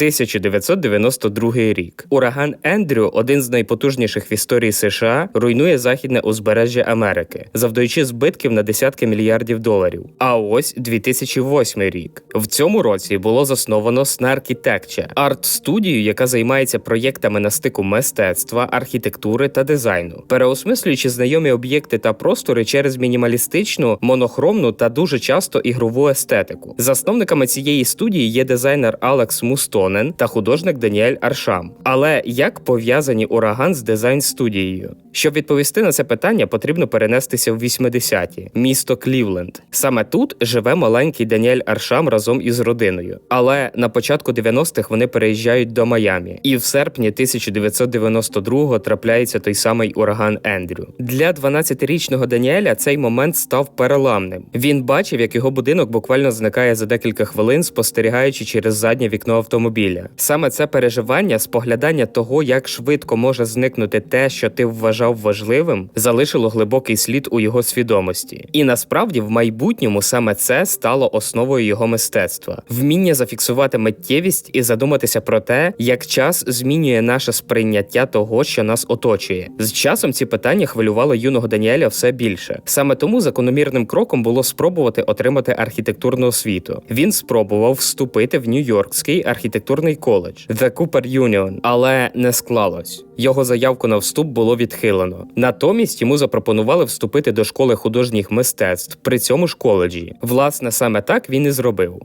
1992 рік. Ураган Ендрю, один з найпотужніших в історії США, руйнує західне узбережжя Америки, завдаючи збитків на десятки мільярдів доларів. А ось 2008 рік. В цьому році було засновано Snarkitecture – арт-студію, яка займається проєктами на стику мистецтва, архітектури та дизайну, переосмислюючи знайомі об'єкти та простори через мінімалістичну, монохромну та дуже часто ігрову естетику. Засновниками цієї студії є дизайнер Алекс Мустонен та художник Даніель Аршам. Але як пов'язані ураган з дизайн студією? Щоб відповісти на це питання, потрібно перенестися в 80-ті, місто Клівленд. Саме тут живе маленький Даніель Аршам разом із родиною. Але на початку 90-х вони переїжджають до Майамі, і в серпні 1992-го трапляється той самий ураган Ендрю. Для 12-річного Даніеля цей момент став переламним. Він бачив, як його будинок буквально зникає за декілька хвилин, спостерігаючи через заднє вікно автомобіля. Саме це переживання, споглядання того, як швидко може зникнути те, що ти вважав важливим, залишило глибокий слід у його свідомості. І насправді в майбутньому саме це стало основою його мистецтва: вміння зафіксувати миттєвість і задуматися про те, як час змінює наше сприйняття того, що нас оточує. З часом ці питання хвилювали юного Даніеля все більше. Саме тому закономірним кроком було спробувати отримати архітектурну освіту. Він спробував вступити в Нью-Йоркський архітектурний коледж The Cooper Union, але не склалось. Його заявку на вступ було відхилено. Натомість йому запропонували вступити до школи художніх мистецтв при цьому ж коледжі. Власне, саме так він і зробив.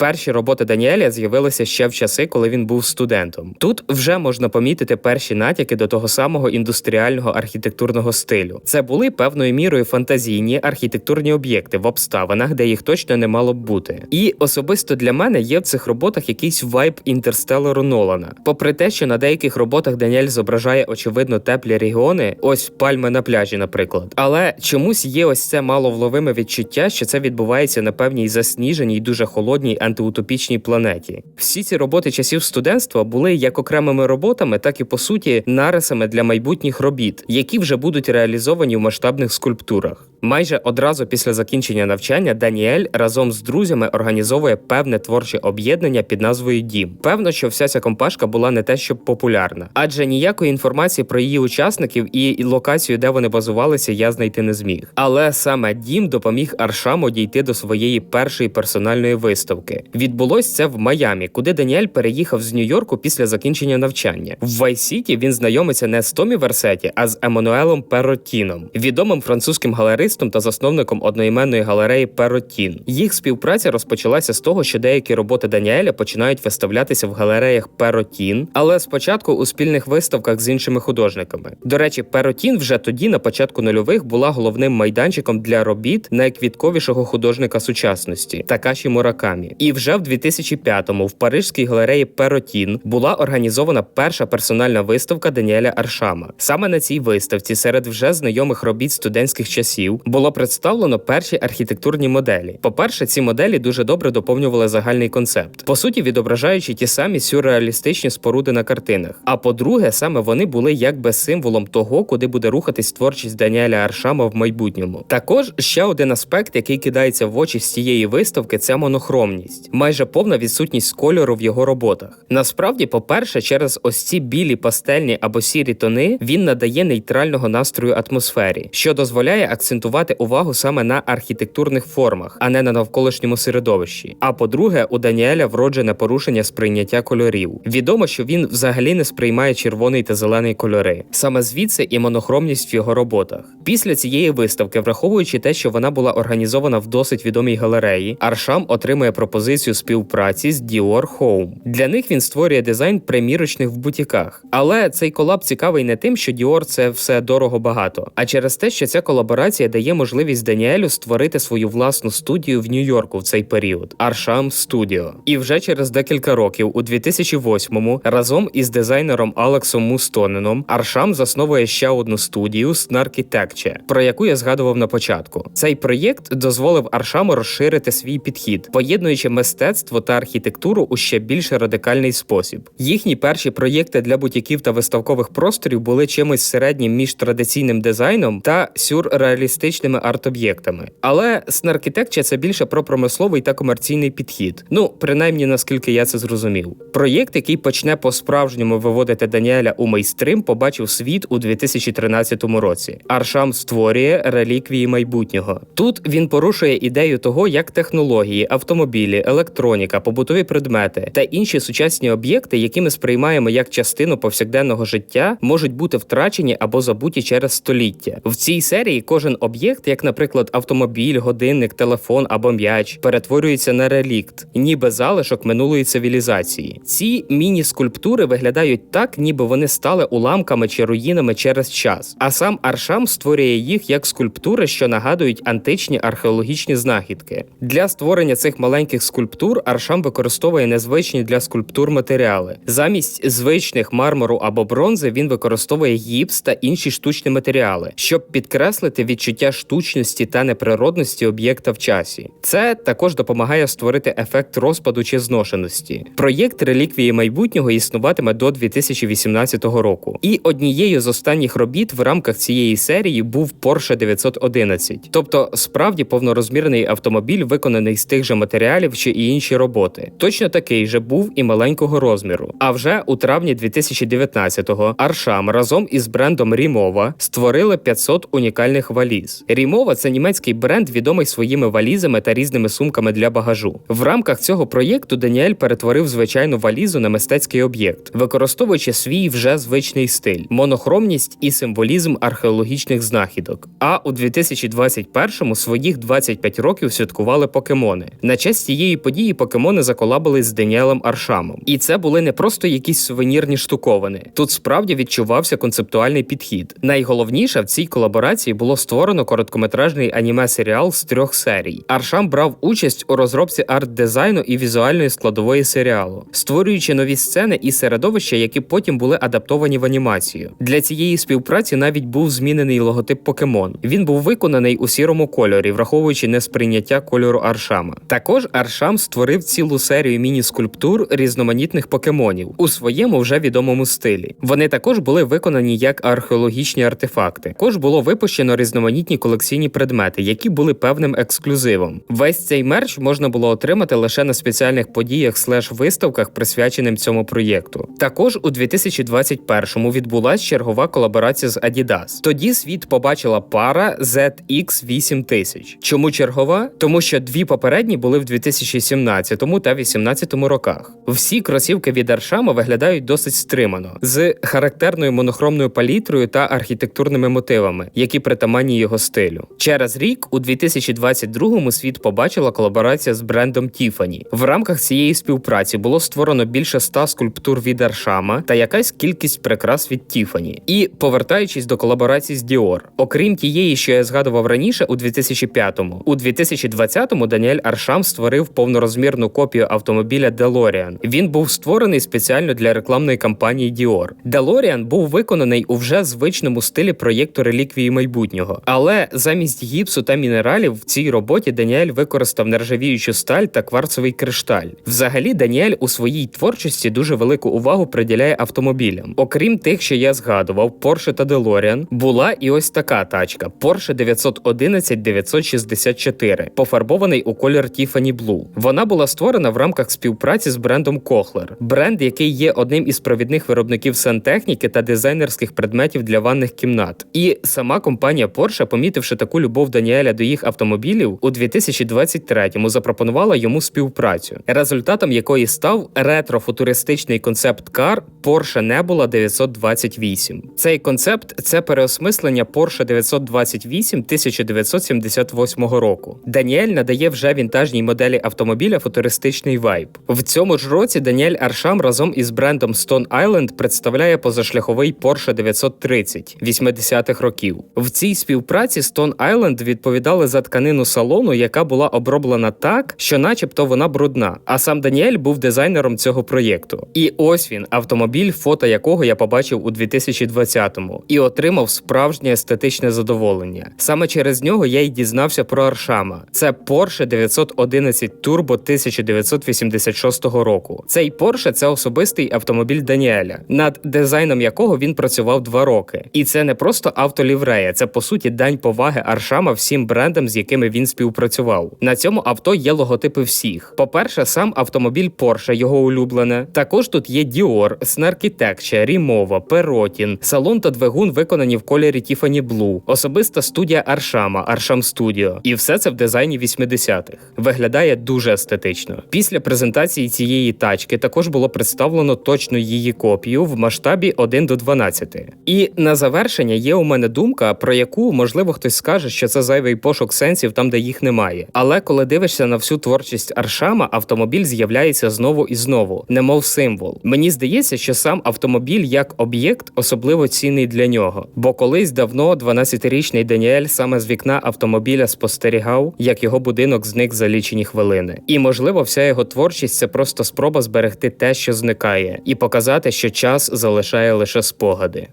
Перші роботи Даніеля з'явилися ще в часи, коли він був студентом. Тут вже можна помітити перші натяки до того самого індустріального архітектурного стилю. Це були певною мірою фантазійні архітектурні об'єкти в обставинах, де їх точно не мало б бути. І особисто для мене є в цих роботах якийсь вайб інтерстелеру Нолана. Попри те, що на деяких роботах Даніель зображає очевидно теплі регіони, ось пальми на пляжі, наприклад. Але чомусь є ось це маловловиме відчуття, що це відбувається на певній засніженій, дуже холодній антиутопічній планеті. Всі ці роботи часів студентства були як окремими роботами, так і по суті нарисами для майбутніх робіт, які вже будуть реалізовані в масштабних скульптурах. Майже одразу після закінчення навчання Даніель разом з друзями організовує певне творче об'єднання під назвою Дім. Певно, що вся ця компашка була не те, щоб популярна, адже ніякої інформації про її учасників і локацію, де вони базувалися, я знайти не зміг. Але саме дім допоміг Аршаму дійти до своєї першої персональної виставки. Відбулось це в Майамі, куди Даніель переїхав з Нью-Йорку після закінчення навчання. В Вайсіті він знайомиться не з Томі Версеті, а з Еммануелом Перотіном, відомим французьким галеристом та засновником одноіменної галереї Перотін. Їх співпраця розпочалася з того, що деякі роботи Даніеля починають виставлятися в галереях Перотін, але спочатку у спільних виставках з іншими художниками. До речі, Перотін вже тоді, на початку нульових, була головним майданчиком для робіт найквітковішого художника сучасності Такаші Муракамі. І вже в 2005-му в Парижській галереї Перотін була організована перша персональна виставка Даніеля Аршама. Саме на цій виставці, серед вже знайомих робіт студентських часів, було представлено перші архітектурні моделі. По-перше, ці моделі дуже добре доповнювали загальний концепт, по суті, відображаючи ті самі сюрреалістичні споруди на картинах. А по-друге, саме вони були якби символом того, куди буде рухатись творчість Даніеля Аршама в майбутньому. Також ще один аспект, який кидається в очі з цієї виставки, це монохромність майже повна відсутність кольору в його роботах. Насправді, по-перше, через ось ці білі пастельні або сірі тони він надає нейтрального настрою атмосфері, що дозволяє акцентувати увагу саме на архітектурних формах, а не на навколишньому середовищі. А по-друге, у Даніеля вроджене порушення сприйняття кольорів. Відомо, що він взагалі не сприймає червоний та зелений кольори. Саме звідси і монохромність в його роботах. Після цієї виставки, враховуючи те, що вона була організована в досить відомій галереї, Аршам отримує пропозицію співпраці з Dior Home. Для них він створює дизайн примірочних в бутіках. Але цей колаб цікавий не тим, що Dior – це все дорого багато, а через те, що ця колаборація дає можливість Даніелю створити свою власну студію в Нью-Йорку в цей період Arsham Studio. І вже через декілька років, у 2008-му, разом із дизайнером Алексом Мустоненом, Аршам засновує ще одну студію Snarkitecture, про яку я згадував на початку. Цей проєкт дозволив Аршаму розширити свій підхід, поєднуючи мистецтво та архітектуру у ще більш радикальний спосіб. Їхні перші проєкти для бутіків та виставкових просторів були чимось середнім між традиційним дизайном та сюрреалістичним фантастичними арт-об'єктами. Але Snarkitecture – це більше про промисловий та комерційний підхід. Ну, принаймні наскільки я це зрозумів. Проєкт, який почне по-справжньому виводити Даніеля у мейстрим, побачив світ у 2013 році. Аршам створює реліквії майбутнього. Тут він порушує ідею того, як технології, автомобілі, електроніка, побутові предмети та інші сучасні об'єкти, які ми сприймаємо як частину повсякденного життя, можуть бути втрачені або забуті через століття. В цій серії кожен об'єкт, як, наприклад, автомобіль, годинник, телефон або м'яч, перетворюється на релікт, ніби залишок минулої цивілізації. Ці міні-скульптури виглядають так, ніби вони стали уламками чи руїнами через час. А сам Аршам створює їх як скульптури, що нагадують античні археологічні знахідки. Для створення цих маленьких скульптур Аршам використовує незвичні для скульптур матеріали. Замість звичних мармуру або бронзи він використовує гіпс та інші штучні матеріали, щоб підкреслити відчуття штучності та неприродності об'єкта в часі. Це також допомагає створити ефект розпаду чи зношеності. Проєкт реліквії майбутнього існуватиме до 2018 року. І однією з останніх робіт в рамках цієї серії був Porsche 911, тобто справді повнорозмірний автомобіль, виконаний з тих же матеріалів, що і інші роботи. Точно такий же був і маленького розміру. А вже у травні 2019-го Аршам разом із брендом Рімова створили 500 унікальних валіз. Рімова це німецький бренд, відомий своїми валізами та різними сумками для багажу. В рамках цього проєкту Даніель перетворив звичайну валізу на мистецький об'єкт, використовуючи свій вже звичний стиль, монохромність і символізм археологічних знахідок. А у 2021-му своїх 25 років святкували покемони. На честь цієї події покемони заколабились з Даніелем Аршамом. І це були не просто якісь сувенірні штуковини. Тут справді відчувався концептуальний підхід. Найголовніше в цій колаборації було створено короткометражний аніме-серіал з трьох серій. Аршам брав участь у розробці арт-дизайну і візуальної складової серіалу, створюючи нові сцени і середовища, які потім були адаптовані в анімацію. Для цієї співпраці навіть був змінений логотип покемон. Він був виконаний у сірому кольорі, враховуючи несприйняття кольору Аршама. Також Аршам створив цілу серію міні-скульптур різноманітних покемонів у своєму вже відомому стилі. Вони також були виконані як археологічні артефакти. Також було випущено різноманітні колекційні предмети, які були певним ексклюзивом. Весь цей мерч можна було отримати лише на спеціальних подіях слеш виставках, присвяченим цьому проєкту. Також у 2021-му відбулася чергова колаборація з Adidas. Тоді світ побачила пара ZX 8000. Чому чергова? Тому що дві попередні були в 2017 та 2018 роках. Всі кросівки від Аршама виглядають досить стримано, з характерною монохромною палітрою та архітектурними мотивами, які притаманні його стилю. Через рік, у 2022-му світ побачила колаборація з брендом Tiffany. В рамках цієї співпраці було створено більше ста скульптур від Аршама та якась кількість прикрас від Tiffany. І повертаючись до колаборації з Dior, окрім тієї, що я згадував раніше, у 2005-му, у 2020-му Даніель Аршам створив повнорозмірну копію автомобіля DeLorean. Він був створений спеціально для рекламної кампанії Dior. DeLorean був виконаний у вже звичному стилі проєкту реліквії майбутнього, але замість гіпсу та мінералів в цій роботі Даніель використав нержавіючу сталь та кварцовий кришталь. Взагалі, Даніель у своїй творчості дуже велику увагу приділяє автомобілям. Окрім тих, що я згадував, Porsche та DeLorean, була і ось така тачка Porsche 911 964, пофарбований у колір Tiffany Blue. Вона була створена в рамках співпраці з брендом Кохлер, бренд, який є одним із провідних виробників сантехніки та дизайнерських предметів для ванних кімнат. І сама компанія Porsche, помітивши таку любов Даніеля до їх автомобілів, у 2023-му запропонувала йому співпрацю, результатом якої став ретро-футуристичний концепт-кар Porsche Nebula 928. Цей концепт це переосмислення Porsche 928 1978 року. Даніель надає вже вінтажній моделі автомобіля футуристичний вайб. В цьому ж році Даніель Аршам разом із брендом Stone Island представляє позашляховий Porsche 930 80-х років. В цій співпраці Stone Island відповідали за тканину салону, яка була оброблена так, що, начебто, вона брудна. А сам Даніель був дизайнером цього проєкту. І ось він, автомобіль, фото якого я побачив у 2020-му, і отримав справжнє естетичне задоволення. Саме через нього я й дізнався про Аршама. Це Porsche 911 Turbo 1986 року. Цей Porsche – це особистий автомобіль Даніеля, над дизайном якого він працював два роки. І це не просто автоліврея, це по суті дань поваги Аршама всім брендам, з якими він співпрацював. На цьому авто є логотипи всіх. По-перше, сам автомобіль Porsche, його улюблене. Також тут є Dior, Snarkitecture, Rimowa, Perotin, салон та двигун виконані в кольорі Tiffany Blue, особиста студія Аршама, Аршам Studio. І все це в дизайні 80-х. Виглядає дуже естетично. Після презентації цієї тачки також було представлено точну її копію в масштабі 1 до 12. І на завершення є у мене думка, про яку можливо хтось скаже, що це зайвий пошук сенсів там, де їх немає. Але коли дивишся на всю творчість Аршама, автомобіль з'являється знову і знову, немов символ. Мені здається, що сам автомобіль як об'єкт особливо цінний для нього. Бо колись давно 12-річний Даніель саме з вікна автомобіля спостерігав, як його будинок зник за лічені хвилини. І можливо, вся його творчість це просто спроба зберегти те, що зникає, і показати, що час залишає лише спогади.